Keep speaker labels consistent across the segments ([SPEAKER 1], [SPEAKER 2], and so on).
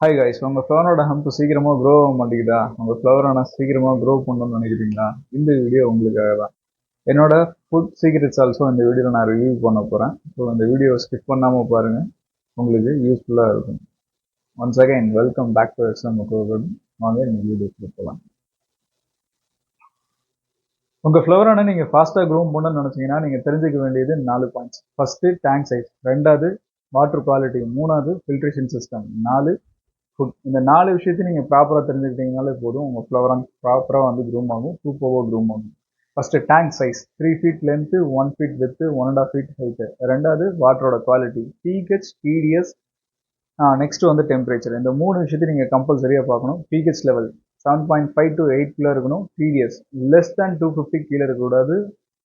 [SPEAKER 1] Hi guys உங்கள் ஃப்ளவரோட hump சீக்கிரமாக grow ஆக மாட்டேங்குதா? உங்கள் ஃப்ளவர் ஆனால் சீக்கிரமாக க்ரோ பண்ணணும்னு நினைக்கிறீங்களா? இந்த வீடியோ உங்களுக்காக தான். என்னோட ஃபுட் சீக்ரெட்ஸ் ஆல்சோ இந்த வீடியோவில் நான் ரிவ்யூ பண்ண போகிறேன் ஸோ இந்த வீடியோ ஸ்கிப் பண்ணாமல் பாருங்கள் உங்களுக்கு யூஸ்ஃபுல்லாக இருக்கும். Once again welcome back to exam வாங்க இந்த வீடியோக்கு போகலாம் உங்கள் ஃப்ளவரான நீங்கள் ஃபாஸ்ட்டாக க்ரோ பண்ணணும்னு நினச்சிங்கன்னா நீங்கள் தெரிஞ்சுக்க வேண்டியது நாலு பாயிண்ட்ஸ் ஃபஸ்ட்டு டேங்க் சைஸ் ரெண்டாவது வாட்டர் குவாலிட்டி மூணாவது ஃபில்ட்ரேஷன் சிஸ்டம் நாலு ஃபுட் இந்த நாலு விஷயத்தையும் நீங்கள் ப்ராப்பராக தெரிஞ்சுக்கிட்டீங்கனாலே போதும். உங்கள் ஃப்ளவரான் ப்ராப்பராக வந்து க்ரூம் ஆகும். சூப்பராக க்ரூம் ஆகும். First tank size three feet length one feet width one and half feet height ரெண்டாவது வாட்டரோட குவாலிட்டி பிஹெச் டிடிஎஸ் நெக்ஸ்ட் வந்து டெம்பரேச்சர் இந்த மூணு விஷயத்தையும் நீங்கள் கம்பல்சரியாக பார்க்கணும். PH level seven point five to eight கீழே இருக்கணும். TDS less than two fifty கீழே இருக்கக்கூடாது.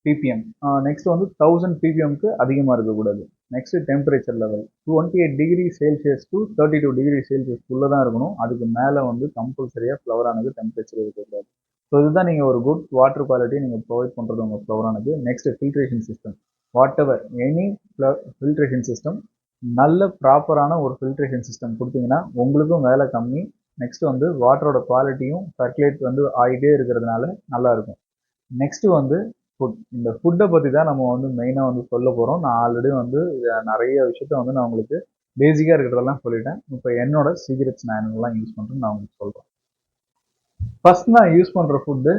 [SPEAKER 1] பிபிஎம் நெக்ஸ்ட் வந்து தௌசண்ட் பிபிஎம்க்கு அதிகமாக இருக்கக்கூடாது. Next temperature level twenty eight degree Celsius to thirty two degree செல்சியஸ்க்குள்ளே தான் இருக்கணும். அதுக்கு மேலே வந்து கம்பல்சரியாக ஃப்ளவரானது டெம்பரேச்சர் இருக்கக்கூடாது ஸோ இதுதான் நீங்கள் ஒரு குட் வாட்டர் குவாலிட்டி நீங்கள் ப்ரொவைட் பண்ணுறது உங்கள் ஃப்ளவரானது next filtration system whatever any filtration system நல்ல ப்ராப்பரான ஒரு ஃபில்ட்ரேஷன் சிஸ்டம் கொடுத்தீங்கன்னா உங்களுக்கும் வேலை கம்மி. நெக்ஸ்ட் வந்து வாட்டரோட குவாலிட்டியும் சர்க்குலேட் வந்து ஆகிட்டே இருக்கிறதுனால நல்லாயிருக்கும் நெக்ஸ்ட் வந்து ஃபுட் இந்த ஃபுட்டை பற்றி தான் நம்ம வந்து மெயினாக வந்து சொல்ல போகிறோம் நான் ஆல்ரெடி வந்து நிறைய விஷயத்த வந்து நான் உங்களுக்கு பேசிக்காக இருக்கிறதெல்லாம் சொல்லிட்டேன். இப்போ என்னோட சீக்ரெட்ஸ் நான் என்னெல்லாம் யூஸ் பண்ணுறேன்னு நான் உங்களுக்கு சொல்கிறேன் ஃபர்ஸ்ட் நான் யூஸ் பண்ணுற ஃபுட்டு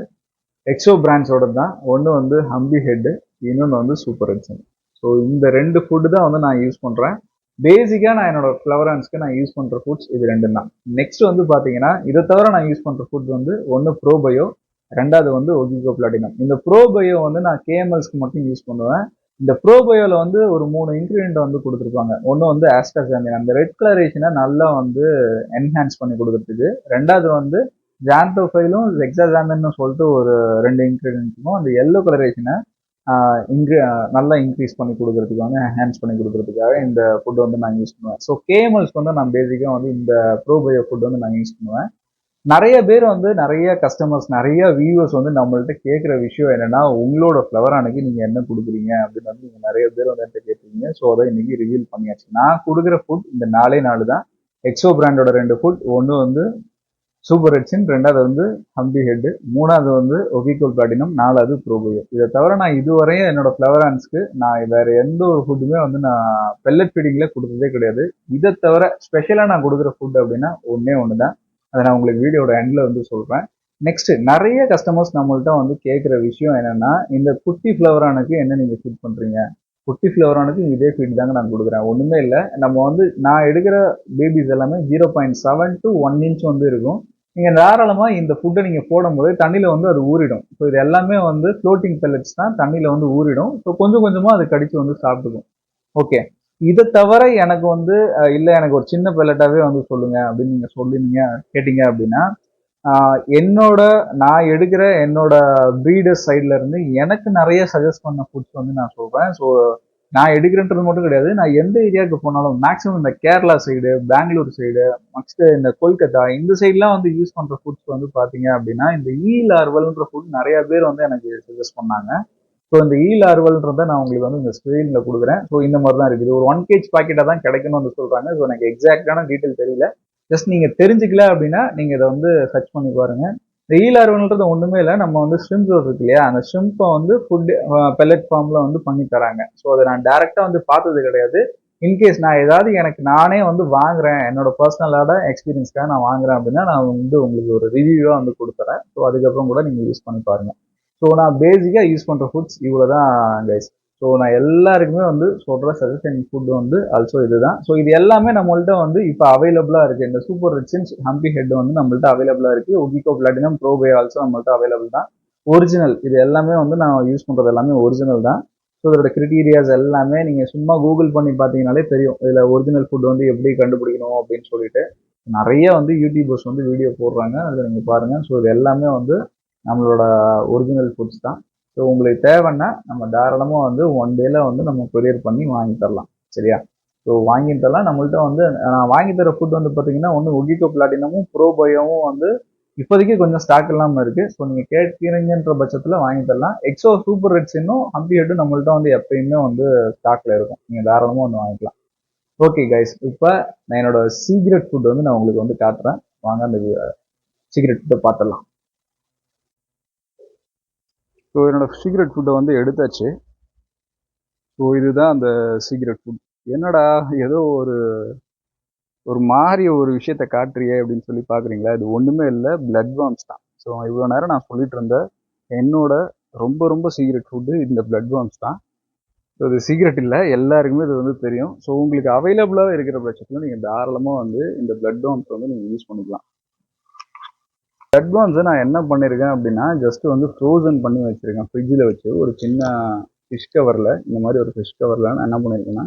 [SPEAKER 1] எக்ஸோ பிராண்ட்ஸோட தான் ஒன்று வந்து ஹம்பி ஹெட்டு இன்னொன்று வந்து சூப்பர் ஹெட்ஸன் ஸோ இந்த ரெண்டு ஃபுட்டு தான் வந்து நான் யூஸ் பண்ணுறேன் பேசிக்காக நான் என்னோட ஃப்ளவரன்ஸ்க்கு நான் யூஸ் பண்ணுற ஃபுட்ஸ் இது ரெண்டு தான் நெக்ஸ்ட் வந்து பார்த்தீங்கன்னா இதை தவிர நான் யூஸ் பண்ணுற ஃபுட் வந்து ஒன்று ப்ரோபயோ ரெண்டாவது வந்து ஒகிகோ பிளாட்டினம் இந்த ப்ரோபயோ வந்து நான் கேஎம்எல்ஸ்க்கு மட்டும் யூஸ் பண்ணுவேன். இந்த ப்ரோபயோவில் வந்து ஒரு மூணு இன்க்ரீடியன்ட் வந்து கொடுத்துருப்பாங்க. ஒன்று வந்து ஆஸ்டாசாமின் அந்த ரெட் கலரேஷனை நல்லா வந்து என்ஹான்ஸ் பண்ணி கொடுக்குறதுக்கு. ரெண்டாவது வந்து ஜான்டோஃபைலும் எக்ஸாசாமின்னு சொல்லிட்டு ஒரு ரெண்டு இன்க்ரீடியன்ட்டுக்கும் அந்த எல்லோ கலரேஷனை இன்க்ரீ நல்லா இன்க்ரீஸ் பண்ணி கொடுக்குறதுக்கு வந்து என்ஹான்ஸ் பண்ணி கொடுக்குறதுக்காக இந்த ஃபுட் வந்து நான் யூஸ் பண்ணுவேன். ஸோ கேஎம்எல்ஸ் வந்து நான் பேசிக்காக வந்து இந்த ப்ரோபயோ ஃபுட் வந்து நான் யூஸ் பண்ணுவேன். நிறைய பேர் வந்து நிறைய கஸ்டமர்ஸ் நிறைய வியூவர்ஸ் வந்து நம்மள்ட்ட கேட்குற விஷயம் என்னென்னா உங்களோட ஃப்ளவர் அன்னைக்கு நீங்கள் என்ன கொடுக்குறீங்க அப்படின்னு வந்து நீங்கள் நிறைய பேர் வந்து என்கிட்ட கேட்குறீங்க ஸோ அதை இன்னைக்கு ரிவீல் பண்ணியாச்சு. நான் கொடுக்குற ஃபுட் இந்த நாலே நாலு தான். எக்ஸோ பிராண்டோட ரெண்டு ஃபுட் ஒன்று வந்து சூப்பர் ஹெட்ஸின் ரெண்டாவது வந்து ஹம்பி ஹெட்டு மூணாவது வந்து ஒகிகோல் பிளாட்டினம் நாலாவது ப்ரோபோயோ இதை தவிர நான் இதுவரையும் என்னோட ஃப்ளவரான்ஸ்க்கு நான் வேற எந்த ஒரு ஃபுட்டுமே வந்து நான் பெல்லட் ஃபீடிங்கில் கொடுத்ததே கிடையாது. இதை தவிர ஸ்பெஷலாக நான் கொடுக்குற ஃபுட் அப்படின்னா ஒன்றே ஒன்று தான் அதை நான் உங்களுக்கு வீடியோட எண்டில் வந்து சொல்கிறேன் நெக்ஸ்ட் நிறைய கஸ்டமர்ஸ் நம்மள்ட்ட வந்து கேட்குற விஷயம் என்னன்னா இந்த குட்டி ஃப்ளவரானுக்கு என்ன நீங்கள் ஃபீட் பண்ணுறீங்க குட்டி ஃப்ளவரானுக்கு இதே ஃபீட் தாங்க நான் கொடுக்குறேன். ஒன்றுமே இல்லை. நம்ம வந்து நான் எடுக்கிற பேபிஸ் எல்லாமே zero point seven to one inch வந்து இருக்கும். நீங்கள் தாராளமாக இந்த ஃபுட்டை நீங்கள் போடும்போது தண்ணியில் வந்து அது ஊறிடும். ஸோ இது எல்லாமே வந்து ஃப்ளோட்டிங் பெல்லட்ஸ் தான் தண்ணியில் வந்து ஊறிடும். ஸோ கொஞ்சம் கொஞ்சமாக அது கடித்து வந்து சாப்பிட்டுக்கும் ஓகே இதை தவிர எனக்கு வந்து இல்லை எனக்கு ஒரு சின்ன பெல்லட்டாவே வந்து சொல்லுங்க அப்படின்னு நீங்க சொல்லினீங்க கேட்டீங்க அப்படின்னா என்னோட நான் எடுக்கிற என்னோட ப்ரீடர் சைட்ல இருந்து எனக்கு நிறைய சஜஸ்ட் பண்ண ஃபுட்ஸ் வந்து நான் சொல்றேன். ஸோ நான் எடுக்கிறேன்றது மட்டும் கிடையாது. நான் எந்த ஏரியாவுக்கு போனாலும் மேக்ஸிமம் இந்த Kerala side Bangalore side next இந்த கொல்கத்தா இந்த சைட்லாம் வந்து யூஸ் பண்ற ஃபுட்ஸ் வந்து பாத்தீங்க அப்படின்னா இந்த ஈ லார்வல்ன்ற ஃபுட் நிறைய பேர் வந்து எனக்கு சஜஸ்ட் பண்ணாங்க. ஸோ இந்த ஈல் அறுவல்ன்றதை நான் உங்களுக்கு வந்து இந்த ஸ்க்ரீனில் கொடுக்குறேன். ஸோ இந்த மாதிரி தான் இருக்குது ஒரு ஒன் கேஜ் பாக்கெட்டாக தான் கிடைக்கணும்னு வந்து சொல்கிறாங்க ஸோ எனக்கு எக்ஸாக்டான டீட்டெயில் தெரியல. ஜஸ்ட் நீங்கள் தெரிஞ்சுக்கல அப்படின்னா நீங்கள் இதை வந்து சர்ச் பண்ணி பாருங்கள் இந்த ஈல் லார்வல்ன்றது ஒன்றுமே இல்லை. நம்ம வந்து ஸ்ட்ரிம்ஸ் இருக்கு இல்லையா? அந்த ஸ்ட்ரிம்ப்பை வந்து ஃபுட் பெல்லட் ஃபார்மில் வந்து பண்ணி தராங்க. ஸோ அதை நான் டேரெக்டாக வந்து பார்த்தது கிடையாது. இன்கேஸ் நான் ஏதாவது எனக்கு நானே வந்து வாங்குறேன் என்னோட பர்சனலோட எக்ஸ்பீரியன்ஸ்க்காக நான் வாங்குறேன் அப்படின்னா நான் வந்து உங்களுக்கு ஒரு ரிவ்யூவாக வந்து கொடுத்துறேன். ஸோ அதுக்கப்புறம் கூட நீங்கள் யூஸ் பண்ணி பாருங்கள் ஸோ நான் பேசிக்காக யூஸ் பண்ணுற ஃபுட்ஸ் இவ்வளோ தான் கைஸ் ஸோ நான் எல்லாருக்குமே வந்து சொல்கிற சஜஷன் ஃபுட் வந்து ஆல்சோ இதுதான். ஸோ இது எல்லாமே நம்மள்ட்ட வந்து இப்போ அவைலபிளாக இருக்குது இந்த சூப்பர் ரிச்சின்ஸ் ஹம்பி ஹெட் வந்து நம்மள்ட்ட அவைலபிளாக இருக்குது ஒகிகோ பிளாட்டினம் ப்ரோபே ஆல்சோ நம்மள்ட்ட அவைலபிள் தான். ஒரிஜினல் இது எல்லாமே வந்து நான் யூஸ் பண்ணுறது எல்லாமே ஒரிஜினல் தான். ஸோ இதோட கிரிட்டீரியாஸ் எல்லாமே நீங்கள் சும்மா கூகுள் பண்ணி பார்த்தீங்கனாலே தெரியும். இதில் ஒரிஜினல் ஃபுட் வந்து எப்படி கண்டுபிடிக்கணும் அப்படின்னு சொல்லிட்டு. நிறைய வந்து யூடியூபர்ஸ் வந்து வீடியோ போடுறாங்க. அதில் நீங்கள் பாருங்கள் ஸோ இது எல்லாமே வந்து நம்மளோட ஒரிஜினல் ஃபுட்ஸ் தான். ஸோ உங்களுக்கு தேவைன்னா நம்ம தாராளமாக வந்து ஒன் டேல வந்து நம்ம கொரியர் பண்ணி வாங்கி தரலாம். சரியா? ஸோ வாங்கி தரலாம். நம்மள்ட்ட வந்து நான் வாங்கி தர ஃபுட் வந்து பார்த்தீங்கன்னா ஒன்று ஒகிகோ பிளாட்டினமும் ப்ரோபயோவும் வந்து இப்போதைக்கு கொஞ்சம் ஸ்டாக் இல்லாமல் இருக்குது ஸோ நீங்கள் கேட்கிறீங்கன்ற பட்சத்தில் வாங்கி தரலாம். எக்ஸோ சூப்பர் ரெட்ஸ் இன்னும் ஹம்பி ஹெட்டும் நம்மள்ட்ட வந்து எப்பயுமே வந்து ஸ்டாக்ல இருக்கும். நீங்கள் தாராளமாக வந்து வாங்கிக்கலாம். ஓகே கைஸ் இப்போ நான் என்னோட சீக்ரெட் ஃபுட் வந்து நான் உங்களுக்கு வந்து காட்டுறேன். வாங்க அந்த சீக்ரெட் ஃபுட்டை பார்த்துடலாம். ஸோ என்னோட சீக்ரெட் ஃபுட்டை வந்து எடுத்தாச்சு. ஸோ இதுதான் அந்த சீக்ரெட் ஃபுட் என்னடா ஏதோ ஒரு ஒரு மாதிரி ஒரு விஷயத்த காட்டுறியே அப்படின்னு சொல்லி பார்க்குறீங்களா இது ஒன்றுமே இல்லை பிளட் வார்ம்ஸ் தான். ஸோ இவ்வளோ நேரம் நான் சொல்லிட்டு இருந்த என்னோட ரொம்ப ரொம்ப சீக்ரெட் ஃபுட்டு இந்த பிளட் வார்ம்ஸ் தான். ஸோ இது சீக்ரெட் இல்லை எல்லாருக்குமே இது வந்து தெரியும். ஸோ உங்களுக்கு அவைலபிளாக இருக்கிற பட்சத்தில் நீங்கள் தாராளமாக வந்து இந்த பிளட் வார்ம்ஸ் வந்து நீங்கள் யூஸ் பண்ணிக்கலாம். பிளட் நான் என்ன பண்ணியிருக்கேன் அப்படின்னா ஜஸ்ட் வந்து ஃப்ரோசன் பண்ணி வச்சுருக்கேன். ஃப்ரிட்ஜில் வச்சு ஒரு சின்ன ஃபிஷ் கவரில் இந்த மாதிரி ஒரு ஃபிஷ் கவரில் நான் என்ன பண்ணியிருக்கேன்னா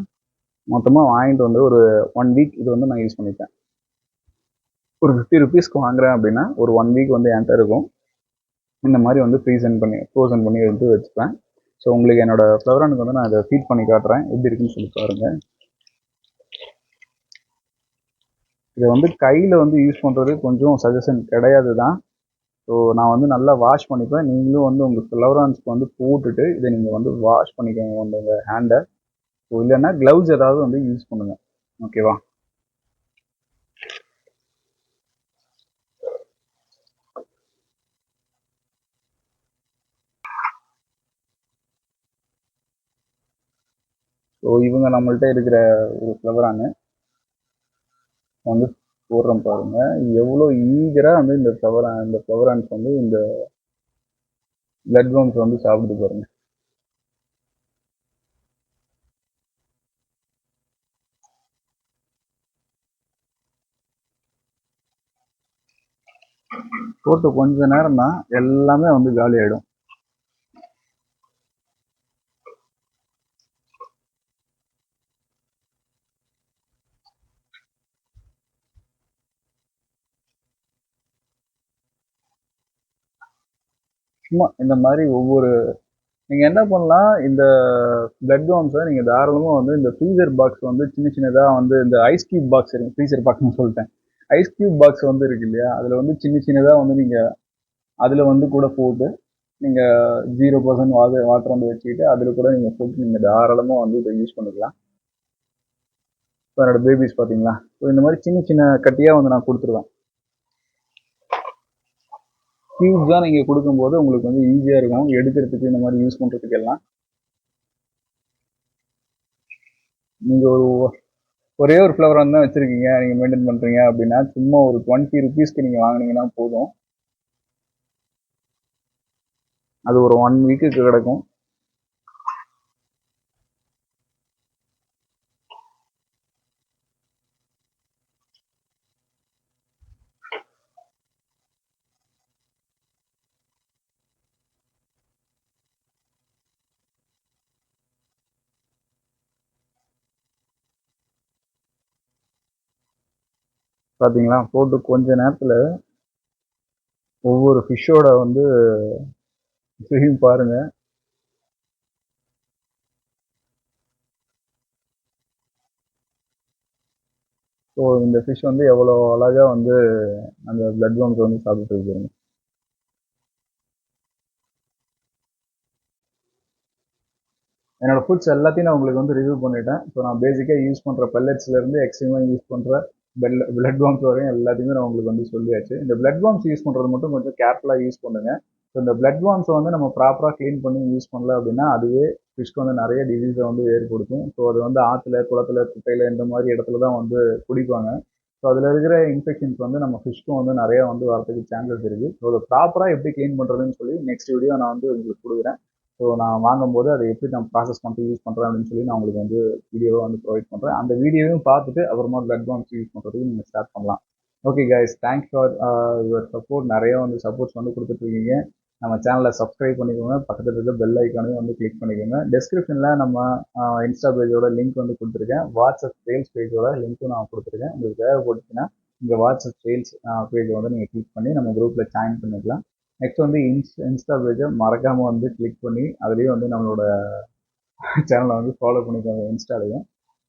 [SPEAKER 1] மொத்தமாக வாங்கிட்டு வந்து ஒரு ஒன் வீக் இது வந்து நான் யூஸ் பண்ணிப்பேன் ஒரு ஃபிஃப்டி ருபீஸ்க்கு வாங்குறேன் அப்படின்னா ஒரு ஒன் வீக் வந்து என்கிட்ட இருக்கும். இந்த மாதிரி வந்து ஃப்ரீசன் பண்ணி ஃப்ரோசன் பண்ணி எடுத்து வச்சுப்பேன். ஸோ உங்களுக்கு என்னோட ஃப்ளவரானுக்கு வந்து நான் அதை ஃபீட் பண்ணி காட்டுறேன். எப்படி இருக்குன்னு சொல்லி பாருங்கள் இதை வந்து கையில் வந்து யூஸ் பண்ணுறது கொஞ்சம் சஜஷன் கிடையாது தான் ஸோ நான் வந்து நல்லா வாஷ் பண்ணிப்பேன். நீங்களும் வந்து உங்கள் ஃப்ளவரான்ஸ்க்கு வந்து போட்டுட்டு இதை நீங்கள் வந்து வாஷ் பண்ணிக்கோங்க உங்கள் ஹேண்டை ஸோ இல்லைன்னா க்ளவுஸ் ஏதாவது வந்து யூஸ் பண்ணுங்க. ஓகேவா ஸோ இவங்க நம்மள்ட்ட இருக்கிற ஒரு ஃப்ளவரானு வந்து போடுறோம் பாருங்க. எவ்வளோ ஈகராக வந்து இந்த ஃப்ளவர் இந்த ஃப்ளவரான்ஸ் வந்து இந்த பிளட் வார்ம்ஸ் வந்து சாப்பிட்டு பாருங்க. போட்டு கொஞ்ச நேரம் தான் எல்லாமே வந்து காலி ஆயிடும். சும்மா இந்த மாதிரி ஒவ்வொரு நீங்கள் என்ன பண்ணலாம் இந்த பிளட் வார்ம்ஸை நீங்கள் தாராளமாக வந்து இந்த ஃப்ரீசர் பாக்ஸ் வந்து சின்ன சின்னதாக வந்து இந்த ஐஸ் கியூப் பாக்ஸ் இருக்கு ஃப்ரீசர் பாக்ஸ்னு சொல்லிட்டேன். ஐஸ் கியூப் பாக்ஸ் வந்து இருக்கு இல்லையா அதில் வந்து சின்ன சின்னதாக வந்து நீங்கள் அதில் வந்து கூட போட்டு நீங்கள் ஜீரோ பர்சன்ட் வாட்டர் வாட்டர் வந்து வச்சுக்கிட்டு அதில் கூட நீங்கள் போட்டு நீங்கள் தாராளமாக வந்து இதை யூஸ் பண்ணிக்கலாம். இப்போ என்னோட பேபிஸ் பார்த்தீங்களா? ஸோ இந்த மாதிரி சின்ன சின்ன கட்டியாக வந்து நான் கொடுத்துருவேன். க்யூப்ஸாக நீங்கள் கொடுக்கும்போது உங்களுக்கு வந்து ஈஸியாக இருக்கும். எடுக்கிறதுக்கு இந்த மாதிரி யூஸ் பண்ணுறதுக்கு எல்லாம். நீங்கள் ஒரு ஒரே ஒரு ஃப்ளவர் வந்து தான் வச்சுருக்கீங்க. நீங்கள் மெயின்டைன் பண்ணுறீங்க அப்படின்னா சும்மா ஒரு டுவெண்ட்டி ருபீஸ்க்கு நீங்கள் வாங்கினீங்கன்னா போதும். அது ஒரு ஒன் வீக்குக்கு கிடக்கும். பார்த்தீங்களா போட்டு கொஞ்ச நேரத்தில் ஒவ்வொரு ஃபிஷ்ஷோட வந்து ஃபிஷையும் பாருங்க. ஸோ இந்த ஃபிஷ் வந்து எவ்வளோ அழகாக வந்து அந்த பிளட் வாம்ஸ் வந்து சாப்பிட்டு இருக்குங்க என்னோடய ஃபுட்ஸ் எல்லாத்தையும் நான் உங்களுக்கு வந்து ரிவ்யூ பண்ணிட்டேன். ஸோ நான் பேசிக்காக யூஸ் பண்ணுற பெல்லட்ஸ்லேருந்து எக்ஸ்ட்ரீமாக யூஸ் பண்ணுற பெல் பிளட் பாம்ஸ் வரையும் எல்லாத்தையுமே நான் உங்களுக்கு வந்து சொல்லியாச்சு. இந்த பிளட் பாம்ஸ் யூஸ் பண்ணுறது மட்டும் கொஞ்சம் கேர்ஃபுல்லாக யூஸ் பண்ணுங்கள் ஸோ இந்த பிளட் பாம்ஸை வந்து நம்ம ப்ராப்பராக க்ளீன் பண்ணி யூஸ் பண்ணல அப்படின்னா அதுவே ஃபிஷ்க்கு வந்து நிறைய டிசீஸை வந்து ஏற்படுத்தும். ஸோ அது வந்து ஆற்றுல குளத்துல குட்டையில் இந்த மாதிரி இடத்துல தான் வந்து குடிப்பாங்க. ஸோ அதில் இருக்கிற இன்ஃபெக்ஷன்ஸ் வந்து நம்ம ஃபிஷ்க்கும் வந்து நிறையா வந்து வரதுக்கு சான்சஸ் இருக்குது ஸோ அதை ப்ராப்பராக எப்படி க்ளீன் பண்ணுறதுன்னு சொல்லி நெக்ஸ்ட் வீடியோ நான் வந்து உங்களுக்கு கொடுக்குறேன். ஸோ நான் வாங்கும்போது அதை எப்படி நான் ப்ராசஸ் பண்ணிட்டு யூஸ் பண்ணுறேன் அப்படின்னு சொல்லி நான் உங்களுக்கு வந்து வீடியோவை வந்து ப்ரொவைட் பண்ணுறேன் அந்த வீடியோவையும் பார்த்துட்டு அப்புறமா பிளட் பாம்ஸ் யூஸ் பண்ணுறதுக்கு நீங்கள் ஸ்டார்ட் பண்ணலாம். Okay guys thanks for your support நிறைய வந்து சப்போர்ட்ஸ் வந்து கொடுத்துட்ருக்கீங்க நம்ம சேனலை சப்ஸ்கிரைப் பண்ணிக்கோங்க. பக்கத்தில் இருக்க பெல் ஐக்கானையும் வந்து கிளிக் பண்ணிக்கோங்க. டிஸ்கிரிப்ஷனில் நம்ம இன்ஸ்டா பேஜோட லிங்க் வந்து கொடுத்துருக்கேன். வாட்ஸ்அப் சேல்ஸ் பேஜோட லிங்க்கும் நான் கொடுத்துருக்கேன். உங்களுக்கு தேவைப்பட்டுச்சுன்னா இந்த வாட்ஸ்அப் uh, சேல்ஸ் பேஜை வந்து நீங்கள் கிளிக் பண்ணி நம்ம குரூப்பில் ஜாயின் பண்ணிக்கலாம். நெக்ஸ்ட் வந்து இன்ஸ் இன்ஸ்டா பேஜை மறக்காமல் வந்து கிளிக் பண்ணி அதுலேயும் வந்து நம்மளோட சேனலை வந்து ஃபாலோ பண்ணிக்கோங்க இன்ஸ்டாலையும்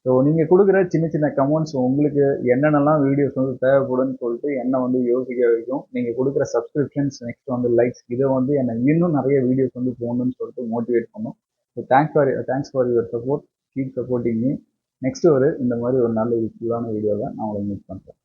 [SPEAKER 1] ஸோ நீங்கள் கொடுக்குற சின்ன சின்ன கமெண்ட்ஸ் உங்களுக்கு என்னென்னலாம் வீடியோஸ் வந்து தேவைப்படுன்னு சொல்லிட்டு என்னை வந்து யோசிக்க வைக்கும் நீங்கள் கொடுக்குற சப்ஸ்கிரிப்ஷன்ஸ் நெக்ஸ்ட் வந்து லைக்ஸ் இதை வந்து என்னை இன்னும் நிறைய வீடியோஸ் வந்து போகணும்னு சொல்லிட்டு மோட்டிவேட் பண்ணும். So thanks for thanks for your support keep supporting me next ஒரு இந்த மாதிரி ஒரு நல்ல யூஸ்ஃபுல்லான வீடியோவை நான் உங்களை மீட் பண்ணுறேன்